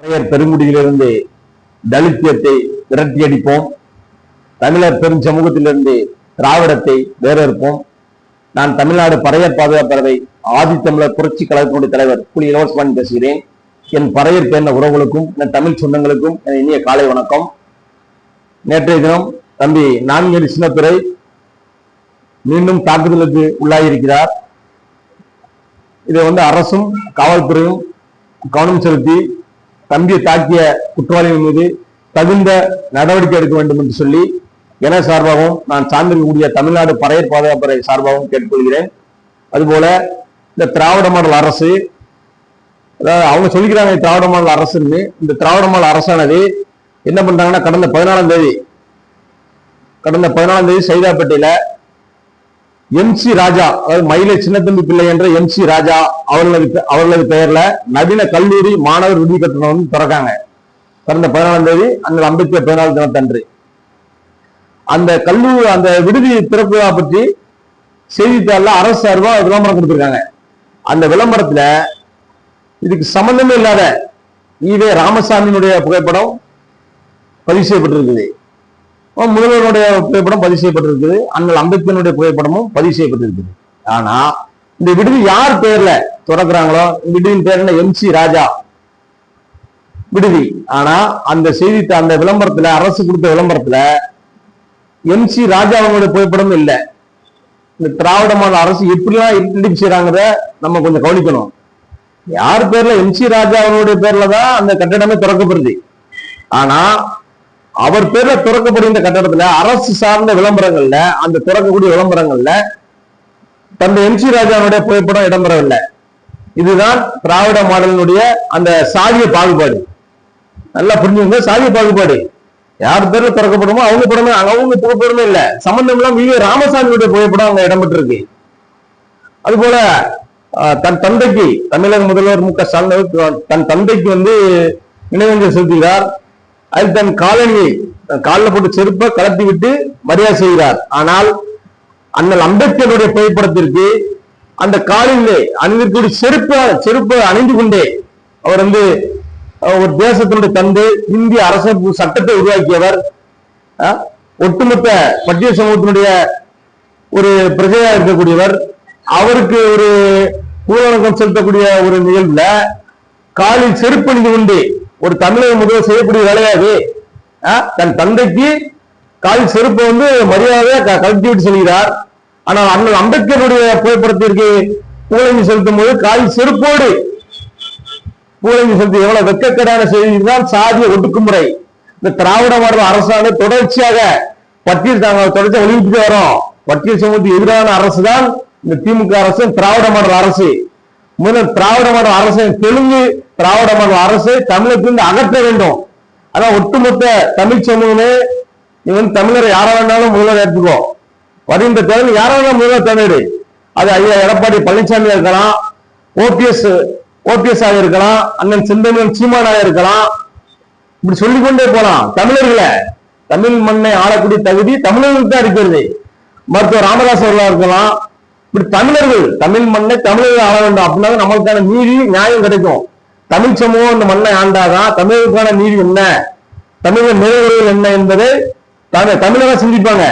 பறையர் பெருங்குடியிலிருந்து தலித்தியத்தை விரட்டியடிப்போம். தமிழர் பெரும் சமூகத்திலிருந்து திராவிடத்தை வேறறுப்போம் நான் தமிழ்நாடு பறையர் பாதுகாப்பறவை ஆதித்தமிழர் புரட்சி கழகத்தினுடைய தலைவர் புலி இலவசமான் பேசுகிறேன். என் பறையர் பேர்ந்த உறவுகளுக்கும் என் தமிழ் சொந்தங்களுக்கும் என் இனிய காலை வணக்கம். நேற்றைய தினம் தம்பி நான்கேடு சின்னத்துறை மீண்டும் தாக்குதலுக்கு உள்ளாகியிருக்கிறார் இதை வந்து அரசும் காவல்துறையும் கவனம் செலுத்தி தம்பியை தாக்கிய குற்றவாளிகள் மீது தகுந்த நடவடிக்கை எடுக்க வேண்டும் என்று சொல்லி என சார்பாகவும் நான் சார்ந்திருக்கக்கூடிய தமிழ்நாடு பறையர் பாதுகாப்பறை சார்பாகவும் கேட்டுக்கொள்கிறேன். அதுபோல இந்த திராவிட மாடல் அரசு அதாவது அவங்க சொல்லிக்கிறாங்க திராவிட மாடல் அரசுன்னு. இந்த திராவிட மாடல் அரசானது என்ன பண்றாங்கன்னா கடந்த பதினாலாம் தேதி கடந்த பதினாலாம் தேதி சைதாப்பேட்டையில எம் சி ராஜா அதாவது மயிலை சின்னத்தம்பி பிள்ளை என்ற எம் சி ராஜா அவர்களது அவர்களது பெயர்ல நவீன கல்லூரி மாணவர் விடுதி கட்டணம் வந்து திறக்காங்க. கடந்த பதினாலாம் தேதி அந்த அம்பேத்கர் பதினாலு தினத்தன்று. அந்த கல்லூரி அந்த விடுதி திறப்பு பற்றி செய்தித்தாளில் அரசு சார்பா விளம்பரம் கொடுத்துருக்காங்க. அந்த விளம்பரத்துல இதுக்கு சம்பந்தமே இல்லாத ஈவே ராமசாமியினுடைய புகைப்படம் பதிவு செய்யப்பட்டிருக்குது. முதல்வருடைய புகைப்படம் பதிவு செய்யப்பட்டிருக்குது. அண்ணல் அம்பேத்கருடைய புகைப்படமும் பதிவு செய்யப்பட்டிருக்குது. ஆனா இந்த விடுதி யார் பேர்ல திறக்கிறாங்களோ விடுதியின் பேர் என்ன? எம்சி ராஜா விடுதி. ஆனா அந்த செய்தி அந்த விளம்பரத்துல அரசு கொடுத்த விளம்பரத்துல எம்சி ராஜா அவங்களுடைய புகைப்படம் இல்லை. இந்த திராவிட அரசு எப்படிலாம் இடிப்பு செய்யறாங்கிறத நம்ம கொஞ்சம் கவனிக்கணும். யார் பேர்ல? எம்சி ராஜா அவர்களுடைய பேர்ல தான் அந்த கட்டடமே திறக்கப்படுது. ஆனா அவர் பேர்ல திறக்கப்படுகின்ற கட்டடத்துல அரசு சார்ந்த விளம்பரங்கள்ல அந்த திறக்கக்கூடிய விளம்பரங்கள்ல தந்தை எம்சி ராஜாவுடைய புகைப்படம் இடம்பெறவில்லை. இதுதான் திராவிட மாடலினுடைய அந்த சாதிய பாகுபாடு. நல்லா புரிஞ்சுங்க சாதிய பாகுபாடு. யார் பேர்ல திறக்கப்படுமோ அவங்க படமே அவங்க புகைப்படமே இல்ல. சம்பந்தம் இல்லாம வி. ராமசாமியுடைய புகைப்படம் அங்க இடம்பெற்றிருக்கு. அதுபோல போல தன் தந்தைக்கு தமிழக முதல்வர் மு க ஸ்டாலின் தன் தந்தைக்கு வந்து நினைவஞ்சல் செலுத்துகிறார். அது தன் காலனியை காலில் போட்டு செருப்பை கலத்தி விட்டு மரியாதை செய்கிறார். ஆனால் அண்ணல் அம்பேத்கருடைய புகைப்படத்திற்கு அந்த காலிலே அணிந்திருக்கூடிய செருப்பை செருப்பை அணிந்து கொண்டே அவர் வந்து ஒரு தேசத்தினுடைய தந்தை இந்திய அரசு சட்டத்தை உருவாக்கியவர். ஒட்டுமொத்த மத்திய சமூகத்தினுடைய ஒரு பிரஜையா இருக்கக்கூடியவர். அவருக்கு ஒரு பூரணக்கம் செலுத்தக்கூடிய ஒரு நிகழ்வுல காலில் செருப்பு அணிந்து கொண்டு ஒரு தமிழக முதல்வர் செய்யக்கூடிய வேலையாது தன் தந்தைக்கு கால் செருப்பு வந்து மரியாதையா க- கழட்டி விட்டு செல்கிறார். ஆனால் அண்ணல் அம்பேத்கருடைய புகைப்படத்திற்கு புகழஞ்சி செலுத்தும் போது கால் செருப்போடு புகழஞ்சி செலுத்தி எவ்வளவு வெக்கக்கடான செய்திதான் சாதிய ஒடுக்குமுறை. இந்த திராவிட மாடல் அரசாங்கம் தொடர்ச்சியாக பட்டியல் தாங்க தொடர்ச்சியாக வெளியிட்டு வரோம். பட்டியல் சமூகத்துக்கு எதிரான அரசு தான் இந்த திமுக அரசு திராவிட மாடல் அரசு. முதல் திராவிட மாடல் அரசு தெலுங்கு திராவிட மாடல் அரசு தமிழத்திலிருந்து அகற்ற வேண்டும். அதான் ஒட்டுமொத்த தமிழ் சமூகமே நீ வந்து தமிழரை யாரா வேணாலும் முதல்வர் எடுத்துக்கோ. வருகின்ற தேர்தல் யாரா வேணாலும் முதல்வர் தமிழ் அது ஐயா எடப்பாடி பழனிசாமி இருக்கலாம் ஓபிஎஸ் ஓபிஎஸ் ஆக இருக்கலாம் அண்ணன் செந்தமிழன் சீமானாக இருக்கலாம். இப்படி சொல்லிக்கொண்டே போலாம். தமிழர்களை தமிழ் மண்ணை ஆளக்கூடிய தகுதி தமிழர்களுக்கு தான் இருக்கிறது. மருத்துவர் ராமதாஸ் அவர்களா இருக்கலாம் இப்படி தமிழர்கள் தமிழ் மண்ணை தமிழர்கள் ஆள வேண்டும். அப்படின்னா நம்மளுக்கான நீதி நியாயம் கிடைக்கும். தமிழ் சமூகம் இந்த மண்ணை ஆண்டாதான் தமிழர்களுக்கான நீதி என்ன? தமிழர் நிறைவுகள் என்ன என்பதை தமிழ் தமிழக சிந்திப்பாங்க.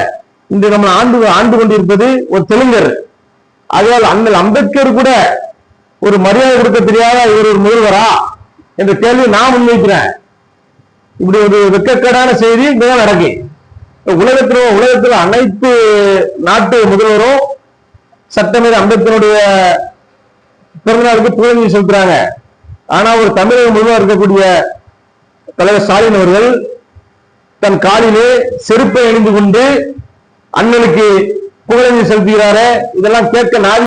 இன்று நம்ம ஆண்டு ஆண்டு கொண்டிருப்பது ஒரு தெலுங்கர். அதனால் அண்ணல் அம்பேத்கர் கூட ஒரு மரியாதை கொடுக்க தெரியாத இவர் ஒரு முதல்வரா? என்ற கேள்வி நான் முன்வைக்கிறேன். இப்படி ஒரு வெக்கக்கேடான செய்தி இங்கதான் நடக்கு உலகத்தில் உலகத்தில் அனைத்து நாட்டு முதல்வரும் சட்டமேத அம்பேத்கருடைய பிறந்தநாளுக்கு புகழஞ்சலி செலுத்துறாங்க. ஆனா ஒரு தமிழக முழுவதும் இருக்கக்கூடிய தலைவர் ஸ்டாலின் அவர்கள் தன் காலிலே செருப்பை அணிந்து கொண்டு அண்ணனுக்கு புகழஞ்சலி செலுத்துகிறாரே இதெல்லாம் கேட்க நாதி